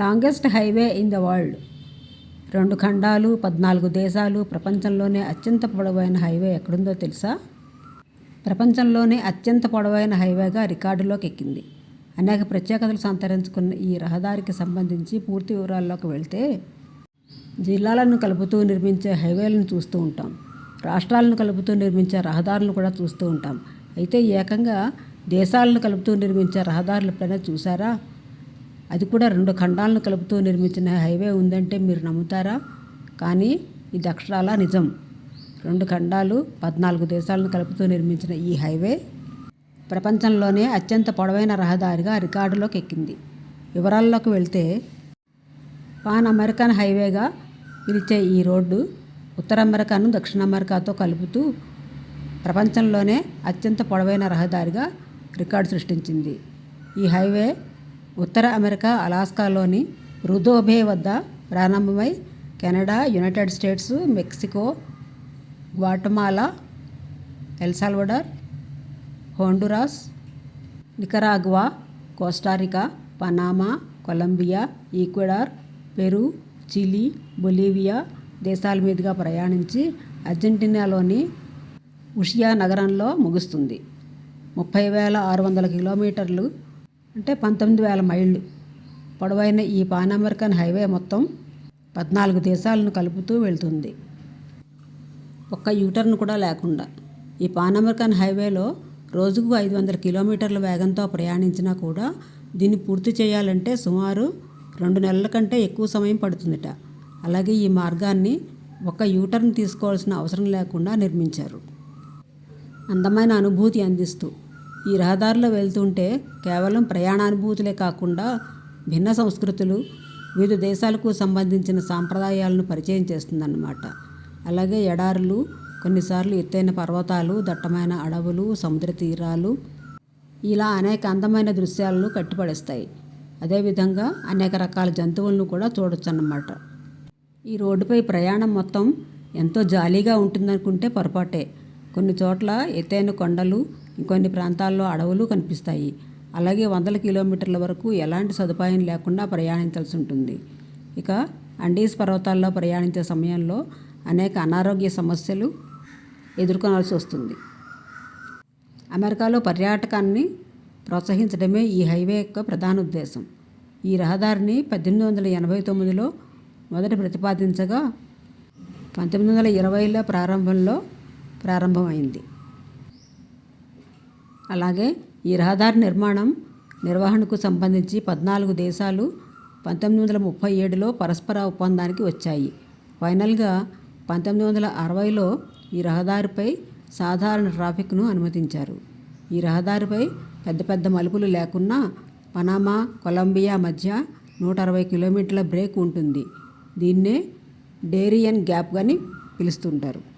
Longest highway in the world. రెండు ఖండాలు పద్నాలుగు దేశాలు ప్రపంచంలోనే అత్యంత పొడవైన హైవే ఎక్కడుందో తెలుసా? ప్రపంచంలోనే అత్యంత పొడవైన హైవేగా రికార్డులోకి ఎక్కింది. అనేక ప్రత్యేకతలు సంతరించుకున్న ఈ రహదారికి సంబంధించి పూర్తి వివరాల్లోకి వెళ్తే జిల్లాలను కలుపుతూ నిర్మించే హైవేలను చూస్తూ ఉంటాం. రాష్ట్రాలను కలుపుతూ నిర్మించే రహదారులను కూడా చూస్తూ ఉంటాం. అయితే ఏకంగా దేశాలను కలుపుతూ నిర్మించే రహదారులు ఎప్పుడైనా చూసారా అది కూడా రెండు ఖండాలను కలుపుతూ నిర్మించిన హైవే ఉందంటే మీరు నమ్ముతారా? కానీ ఇది అక్షరాల నిజం. రెండు ఖండాలు పద్నాలుగు దేశాలను కలుపుతూ నిర్మించిన ఈ హైవే ప్రపంచంలోనే అత్యంత పొడవైన రహదారిగా రికార్డులోకి ఎక్కింది. వివరాల్లోకి వెళ్తే పాన్ అమెరికన్ హైవేగా పిలిచే ఈ రోడ్డు ఉత్తర అమెరికాను దక్షిణ అమెరికాతో కలుపుతూ ప్రపంచంలోనే అత్యంత పొడవైన రహదారిగా రికార్డు సృష్టించింది. ఈ హైవే ఉత్తర అమెరికా అలాస్కాలోని రుదోబే వద్ద ప్రారంభమై Canada United States Mexico Guatemala El Salvador Honduras Nicaragua Costa Rica Panama Colombia Ecuador Peru Chile Bolivia దేశాల మీదుగా ప్రయాణించి అర్జెంటీనాలోని ఉషియా నగరంలో ముగుస్తుంది. ముప్పై వేల ఆరు వందల కిలోమీటర్లు అంటే పంతొమ్మిది వేల మైళ్ళు. పొడవైన ఈ పాన్ అమెరికన్ హైవే మొత్తం పద్నాలుగు దేశాలను కలుపుతూ వెళ్తుంది. ఒక్క యూటర్న్ కూడా లేకుండా. ఈ పాన్ అమెరికన్ హైవేలో రోజుకు ఐదు వందల కిలోమీటర్ల వేగంతో ప్రయాణించినా కూడా దీన్ని పూర్తి చేయాలంటే సుమారు రెండు నెలల కంటే ఎక్కువ సమయం పడుతుందట. అలాగే ఈ మార్గాన్ని ఒక యూటర్న్ తీసుకోవాల్సిన అవసరం లేకుండా నిర్మించారు. అందమైన అనుభూతి అందిస్తూ ఈ రహదారిలో వెళ్తుంటే కేవలం ప్రయాణానుభూతులే కాకుండా భిన్న సంస్కృతులు వివిధ దేశాలకు సంబంధించిన సాంప్రదాయాలను పరిచయం చేస్తుందన్నమాట. అలాగే ఎడారులు కొన్నిసార్లు ఎత్తైన పర్వతాలు దట్టమైన అడవులు సముద్ర తీరాలు ఇలా అనేక అందమైన దృశ్యాలను కట్టిపడేస్తాయి. అదేవిధంగా అనేక రకాల జంతువులను కూడా చూడొచ్చు అన్నమాట ఈ రోడ్డుపై ప్రయాణం మొత్తం ఎంతో జాలీగా ఉంటుందనుకుంటే పొరపాటే. కొన్ని చోట్ల ఎత్తైన కొండలు ఇంకొన్ని ప్రాంతాల్లో అడవులు కనిపిస్తాయి. అలాగే వందల కిలోమీటర్ల వరకు ఎలాంటి సదుపాయం లేకుండా ప్రయాణించాల్సి ఉంటుంది. ఇక అండీస్ పర్వతాల్లో ప్రయాణించే సమయంలో అనేక అనారోగ్య సమస్యలు ఎదుర్కొనాల్సి వస్తుంది. అమెరికాలో పర్యాటకాన్ని ప్రోత్సహించడమే ఈ హైవే యొక్క ప్రధాన ఉద్దేశం. ఈ రహదారిని పద్దెనిమిది వందల ఎనభై తొమ్మిదిలో మొదట ప్రతిపాదించగా పంతొమ్మిది వందల ఇరవైలో ప్రారంభంలో ప్రారంభమైంది. అలాగే ఈ రహదారి నిర్మాణం నిర్వహణకు సంబంధించి పద్నాలుగు దేశాలు పంతొమ్మిది వందల ముప్పై ఏడులో పరస్పర ఒప్పందానికి వచ్చాయి. ఫైనల్గా పంతొమ్మిది వందల అరవైలో ఈ రహదారిపై సాధారణ ట్రాఫిక్ను అనుమతించారు. ఈ రహదారిపై పెద్ద పెద్ద మలుపులు లేకున్నా పనామా కొలంబియా మధ్య నూట అరవై కిలోమీటర్ల బ్రేక్ ఉంటుంది. దీన్నే డేరియన్ గ్యాప్ అని పిలుస్తుంటారు.